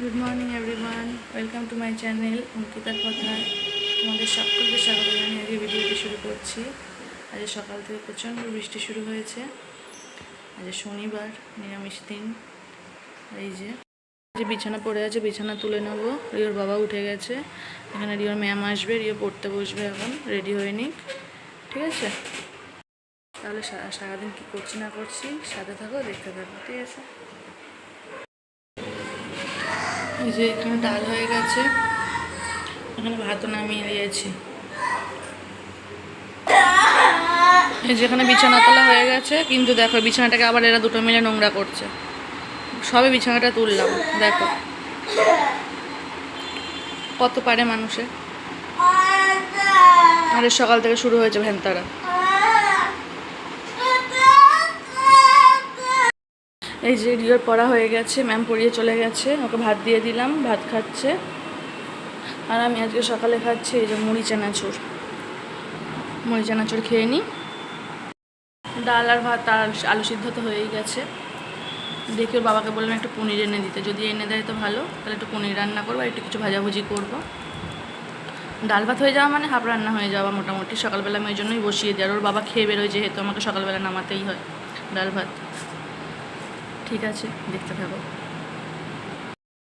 Good morning everyone welcome to my channel অঙ্কিতার কথা তোমাদের সকলকে স্বাগত জানিয়ে আজকে ভিডিওটি শুরু করছি। আজ সকাল থেকে প্রচণ্ড বৃষ্টি শুরু হয়েছে। আজ শনিবার, নিরামিষ দিন। এই যে যে বিছানা পড়ে আছে, বিছানা তুলে নেব। রিওর বাবা উঠে গেছে। এখানে রিওর ম্যাম আসবে, রিও পড়তে বসবে এখন রেডি হয়ে নিক। ঠিক আছে? তাহলে সারাদিন কী করছি না করছি, সাথে থাকো, দেখতে থাকো, ঠিক আছে? যে এখানে ডাল হয়ে গেছে। এখানে ভাতও নামিয়ে দিয়েছি। এই যে এখানে বিছানা তোলা হয়ে গেছে, কিন্তু দেখো বিছানাটাকে আবার এরা দুটো মিলে নোংরা করছে। সবে বিছানাটা তুললাম, দেখো। কত পারে মানুষে আরে সকাল থেকে শুরু হয়েছে ভ্যানতারা এই যে রিওর পড়া হয়ে গেছে ম্যাম পড়িয়ে চলে গেছে, ওকে ভাত দিয়ে দিলাম, ভাত খাচ্ছে। আর আমি আজকে সকালে খাচ্ছি এই যে মুড়ি চানাচুর। মুড়ি চানাচুর খেয়ে নিই ডাল আর ভাত আর আলু সিদ্ধ তো হয়েই গেছে। দেখি ওর বাবাকে বললাম একটু পনির এনে দিতে। যদি এনে দেয় তো ভালো, তাহলে একটু পনির রান্না করব আর একটু কিছু ভাজাভুজি করব। ডাল ভাত হয়ে যাওয়া মানে হাফ রান্না হয়ে যাওয়া মোটামুটি। সকালবেলা আমি ওই জন্যই বসিয়ে দিই। আর ওর বাবা খেয়ে বেরোয় যেহেতু, আমাকে সকালবেলা নামাতেই হয় ডাল ভাত। ঠিক আছে, দেখতে থাকো।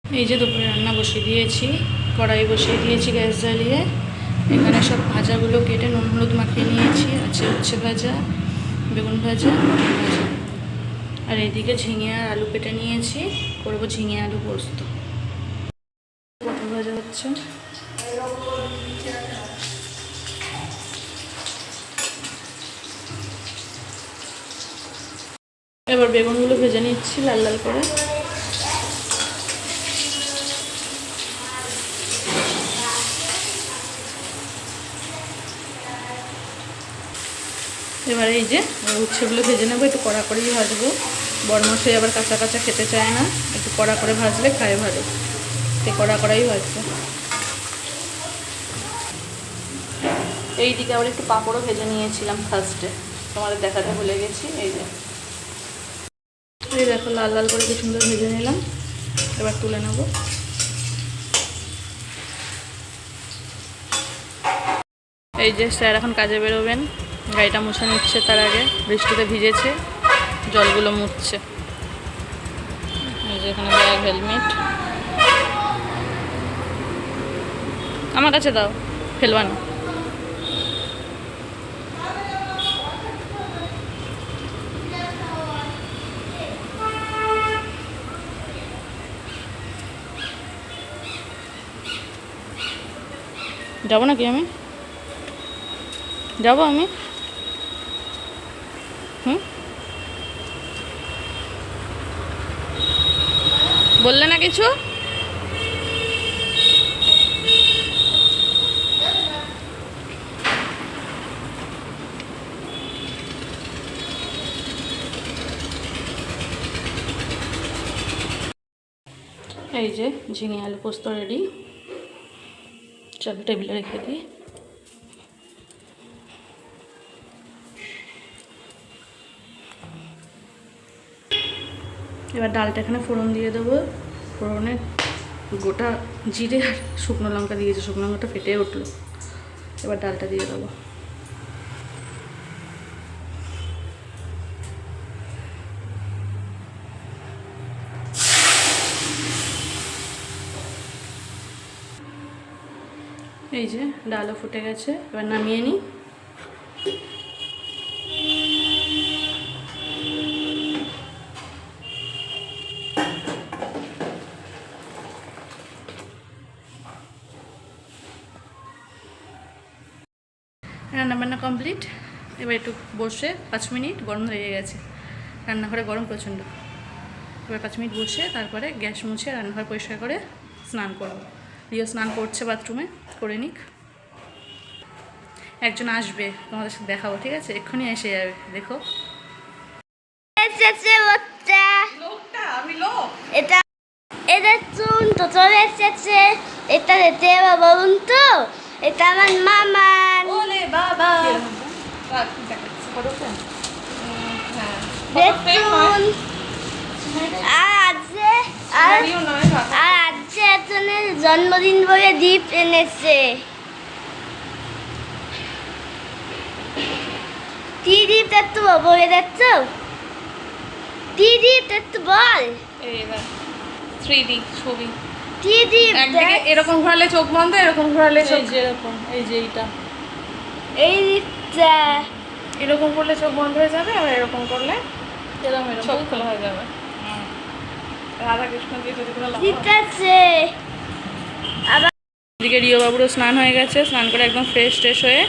এই যে দুপুরে রান্না বসিয়ে দিয়েছি, কড়াই বসিয়ে দিয়েছি গ্যাস জ্বালিয়ে। এখানে সব ভাজাগুলো কেটে নুন হলুদ মাখিয়ে নিয়েছি, আছে উচ্ছে ভাজা, বেগুন ভাজা পটল ভাজা। আর এদিকে ঝিঙে আর আলু কেটে নিয়েছি, করব ঝিঙে আলু পোস্ত। পটল ভাজা হচ্ছে। এবার বেগুনগুলো ভেজে নিচ্ছি লাল লাল করে। এবার এই যে উচ্ছেগুলো ভেজে নেব, একটু কড়া করেই ভাজবো। বরমশাই আবার কাঁচা কাঁচা খেতে চায় না, একটু কড়া করে ভাজলে খায় ভালো। সে কড়া কড়াই ভাজছে। এই দিকে আবার একটু পাঁপড়ও ভেজে নিয়েছিলাম ফার্স্টে তোমাদের দেখাতে ভুলে গেছি, এই যে। এই দেখো, লাল লাল করে কি সুন্দর ভেজে নিলাম। এবার তুলে নেব। এই যে স্যার এখন কাজে বেরোবেন, গাড়িটা মুছে নিচ্ছে তার আগে, বৃষ্টিতে ভিজেছে, জলগুলো মুছছে। এখানে ব্যাগ, হেলমেট। আমার কাছে দাও, ফেলবা না। যাব নাকি আমি? যাব আমি? হুম? বললে না কিছু? এই যে ঝিঙে আলু পোস্ত রেডি চলো টেবিলে রেখে দিই। এবার ডালটা এখানে ফোড়ন দিয়ে দেবো। ফোড়নে গোটা জিরে আর শুকনো লঙ্কা দিয়েছে, শুকনো লঙ্কাটা ফেটে উঠল। এবার ডালটা দিয়ে দেবো। এই যে ডালও ফুটে গেছে, এবার নামিয়ে নিই। রান্নাবান্না কমপ্লিট। এবার একটু বসে পাঁচ মিনিট গরম হয়ে গেছে। রান্নাঘরে গরম প্রচণ্ড। এবার পাঁচ মিনিট বসে তারপরে গ্যাস মুছে রান্নাঘর পরিষ্কার করে স্নান করব। রিও স্নান করছে বাথরুমে করে নিক। একজন আসবে তোমাদের সাথে দেখাবো ঠিক আছে? এক্ষুনি এসে যাবে দেখো। এসেছে বাচ্চা লোকটা? আমি লোক? এটা এটা চুন তো চলে এসেছে। এটা তো। এটা আমার ওলে বাবা। আর আছে আর আর জন্মদিন বলে দ্বীপ এনেছে। কি দ্বীপ একটু বলে দেখছ কি দ্বীপ একটু বল। থ্রি ডি ছবি। কি দ্বীপ এরকম ঘোরালে চোখ বন্ধ এরকম ঘোরালে চোখ এই যে এরকম এই যে এইটা। এই দ্বীপটা এরকম করলে চোখ বন্ধ হয়ে যাবে আর এরকম করলে এরকম এরকম চোখ খোলা হয়ে যাবে। রাধা কৃষ্ণ দিয়ে যদি করে লাগাও। ঠিক আছে। এদিকে রিও বাবুরও স্নান হয়ে গেছে, স্নান করে একদম ফ্রেশ ট্রেশ হয়ে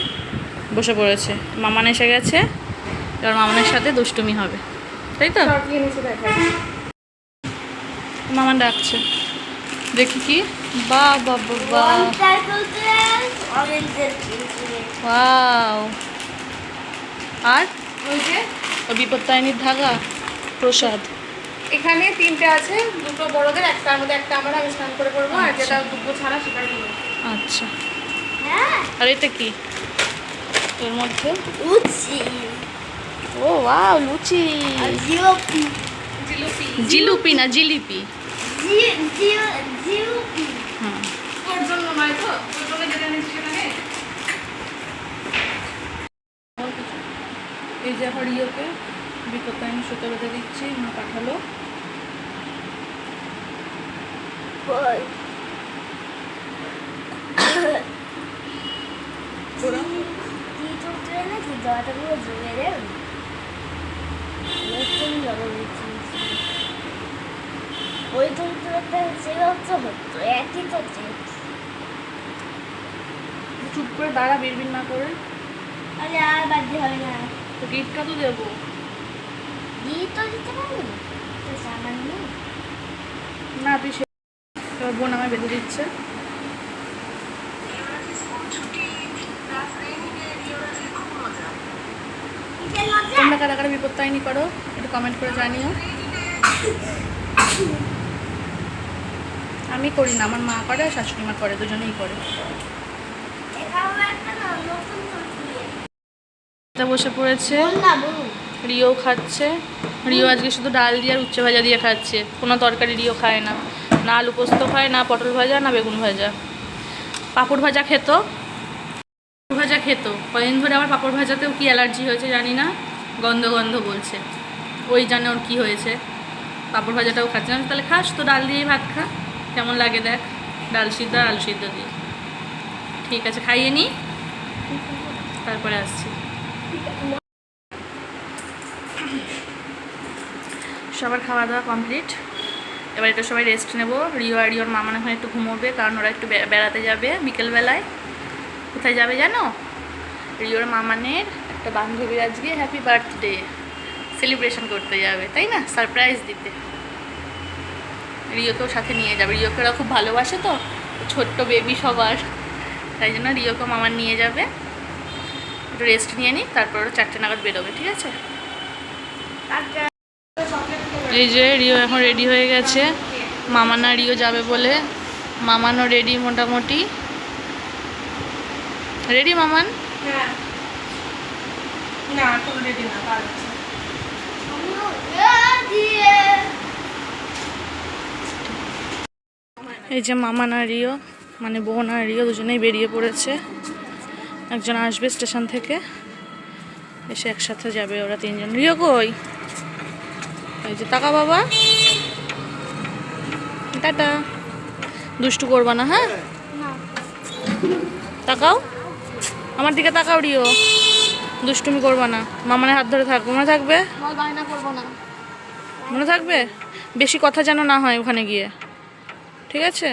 বসে পড়েছে। মামান এসে গেছে, এবার মামানের সাথে দুষ্টুমি হবে। তাই তো? মামান ডাকছে। দেখি কি? বা বা বা আর? ও ধাগা, প্রসাদ। এখানে তিনটে আছে, দুটো বড়দের একটার মধ্যে একটা আমরা, আমি স্নান করে করব আর যেটা দুটো ছাড়া সেটা আচ্ছা। হ্যাঁ। আর এটা কি? এর মধ্যে? উচি ও ওয়াও লুচি। জিলিপি। জিলুপি। না জিলিপি। জি হ্যাঁ। তোর জন্য নয় তো? তোর জন্য যেটা নিচ্ছি সেটা নে। এই যে এখন রিওকে বিপত্তায়নি সুতো বেঁধে দিচ্ছি মা পাঠালো। বল ওরা কি চলছে নাকি জলটা পুরো জমে দিচ্ছি। ওই যন্ত্রটা সেটা হচ্ছে হতো একই তো চুপ করে দাঁড়া বিড়বিড় না করে। তাহলে আর বাদ হবে না। তো গিফটটা তো দেবো। দিয়ে তো দিতে পারব না? তো সামান্য না তুই বোন আমায় বেঁধে দিচ্ছে। তোমরা কারা কারা বিপত্তায়নি করো, একটু কমেন্ট করে জানিও। আমি করি না, আমার মা করে আর শাশুড়ি মা করে, দুজনেই করে। বসে পড়েছে, রিও খাচ্ছে। রিও আজকে শুধু ডাল দিয়ে আর উচ্ছে ভাজা দিয়ে খাচ্ছে। কোনো তরকারি রিও খায় না। না আলু পোস্ত খায়, না পটল ভাজা, না বেগুন ভাজা। পাঁপড় ভাজা খেত। ভাজা খেত। কদিন ধরে আবার পাঁপড় ভাজাতেও কি অ্যালার্জি হয়েছে জানি না। গন্ধ গন্ধ বলছে। ওই জানে ওর কী হয়েছে। পাঁপড় ভাজাটাও খাচ্ছে। না তাহলে খাস তো, ডাল দিয়েই ভাত খা। কেমন লাগে দেখ, ডাল সিদ্ধ, আলু সিদ্ধ দিয়ে। ঠিক আছে, খাইয়ে নি। তারপরে আসছি। সবার খাওয়া দাওয়া কমপ্লিট। এবার একটু সবাই রেস্ট নেব। রিও আর রিওর মামা এখন একটু ঘুমোবে, কারণ ওরা একটু বেড়াতে যাবে বিকেলবেলায়। কোথায় যাবে জানো? রিওর মামানের একটা বান্ধবীর আজকে হ্যাপি বার্থডে সেলিব্রেশন করতে যাবে, তাই না? সারপ্রাইজ দিতে। রিওকেও সাথে নিয়ে যাবে। রিওকে ওরা খুব ভালোবাসে তো, ছোট্ট বেবি সবার। তাই জন্য রিওকে মামার নিয়ে যাবে। একটু রেস্ট নিয়ে নিই তারপর চারটে নাগাদ বেরোবে, ঠিক আছে? এই যে রিও এখন রেডি হয়ে গেছে। মামানা রিও যাবে বলে। মামানও রেডি মোটামুটি। রেডি মামান হ্যাঁ না রেডি না এই যে মামান আর রিও মানে বোন আর রিও দুজনেই বেরিয়ে পড়েছে। একজন আসবে স্টেশন থেকে এসে একসাথে যাবে ওরা তিনজন। রিও কই? এই যে টাকা বাবা। টাটা। দুষ্টু করবা না হ্যাঁ? তাকাও আমার দিকে তাকাও রিও দুষ্টুমি করব না। মামার হাত ধরে থাকব মনে থাকবে? মনে থাকবে? বেশি কথা যেন না হয় ওখানে গিয়ে। ঠিক আছে?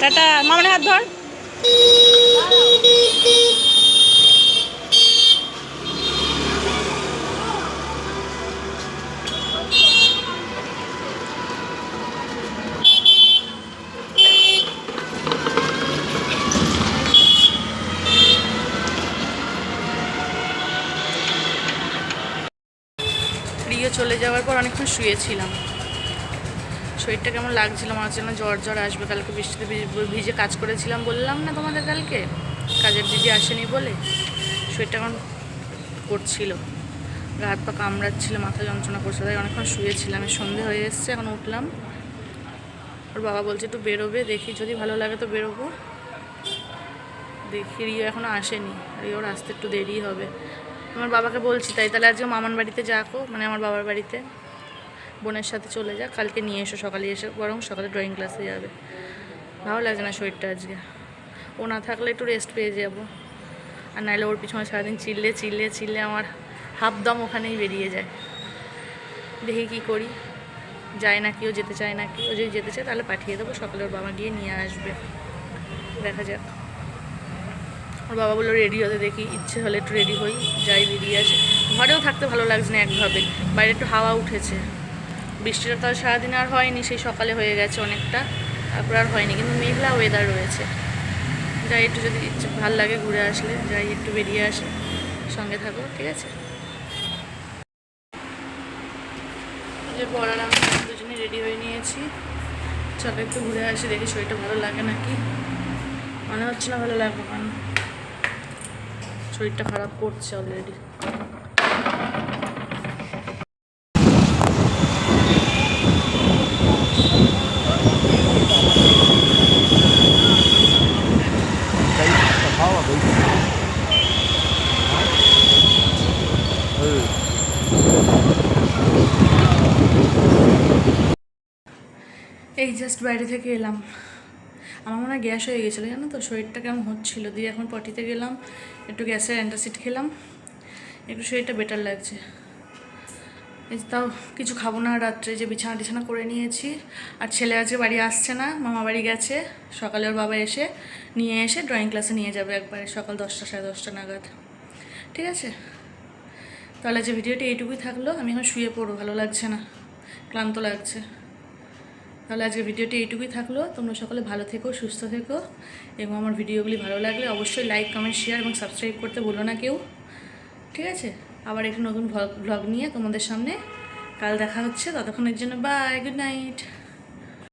টাটা। মামার হাত ধর রিও চলে যাওয়ার পর অনেকক্ষণ শুয়েছিলাম। শরীরটা কেমন লাগছিল? আমার জন্য জ্বর জ্বর আসবে। কালকে বৃষ্টিতে ভিজে- কাজ করেছিলাম বললাম না তোমাদের কালকে? কাজের দিদি আসেনি বলে। শরীরটা এখন করছিল? হাত পা কামড়াচ্ছিল, মাথা যন্ত্রণা করছিল। তাই অনেকক্ষণ শুয়েছিলাম। সন্ধে হয়ে এসছে, এখন উঠলাম। ওর বাবা বলছে, একটু বেরোবে, দেখি যদি ভালো লাগে তো বেরোবো। দেখি, রিও এখনও আসেনি। রিওর আসতে একটু দেরি হবে। আমার বাবাকে বলছি, তাই তাহলে আজকে মামার বাড়িতে যাকো মানে আমার বাবার বাড়িতে। বোনের সাথে চলে যা, কালকে নিয়ে এসো, সকালে এসে, বরং সকালে ড্রয়িং ক্লাসে যাবে। ভালো লাগে না শরীরটা আজকে। ও না থাকলে একটু রেস্ট পেয়ে যাব। আর নাহলে ওর পিছনে সারাদিন চিল্লে চিল্লে চিল্লে আমার হাফ দম ওখানেই বেরিয়ে যায়। দেখি কী করি। যায় না কি ও, যেতে চায় না কি ও যদি যেতে চায় তাহলে পাঠিয়ে দেবো, সকালে ওর বাবা গিয়ে নিয়ে আসবে। দেখা যাক। ওর বাবা বলল রেডি হতে দেখি, ইচ্ছে হলে একটু রেডি হই, যাই বেরিয়ে আসি। ঘরেও থাকতে ভালো লাগছে না একভাবে। বাইরে একটু হাওয়া উঠেছে। বৃষ্টিটা তো আর সারাদিন আর হয়নি, সেই সকালে হয়ে গেছে অনেকটা। তারপর আর হয়নি, কিন্তু মেঘলা ওয়েদার রয়েছে। যাই, একটু যদি ইচ্ছে ভালো লাগে ঘুরে আসলে, যাই, একটু বেরিয়ে আসে, সঙ্গে থাকো, ঠিক আছে? যে পড়ার আমি দুজনে রেডি হয়ে নিয়েছি। চলো একটু ঘুরে আসি, দেখি শরীরটা ভালো লাগে নাকি? মনে হচ্ছে না ভালো লাগবে কেন শরীরটা খারাপ করছে অলরেডি এই জাস্ট বাইরে থেকে এলাম। আমার মনে হয় গ্যাস হয়ে গেছিল, জানো তো? শরীরটা কেমন হচ্ছিল? দিয়ে এখন পটিতে গেলাম, একটু গ্যাসের অ্যান্টাসিড খেলাম, একটু শরীরটা বেটার লাগছে। এই তাও কিছু খাব না রাত্রে, যে বিছানা টিছানা করে নিয়েছি। আর ছেলে আজকে বাড়ি আসছে না, মামা বাড়ি গেছে, সকালে ওর বাবা এসে নিয়ে এসে ড্রয়িং ক্লাসে নিয়ে যাবে একবারে, সকাল দশটা, সাড়ে দশটা নাগাদ। ঠিক আছে? তাহলে যে ভিডিওটি এইটুকুই থাকল, আমি এখন শুয়ে পড়ব, ভালো লাগছে না, ক্লান্ত লাগছে। তাহলে আজকে ভিডিওটি এইটুকুই থাকল। তোমরা সকলে ভালো থেকো, সুস্থ থেকো এবং আমার ভিডিওগুলি ভালো লাগলে অবশ্যই লাইক কমেন্ট শেয়ার এবং সাবস্ক্রাইব করতে বলো না কেউ। ঠিক আছে? আবার একটি নতুন ভ্লগ নিয়ে তোমাদের সামনে। কাল দেখা হচ্ছে। ততক্ষণের জন্য বাই গুড নাইট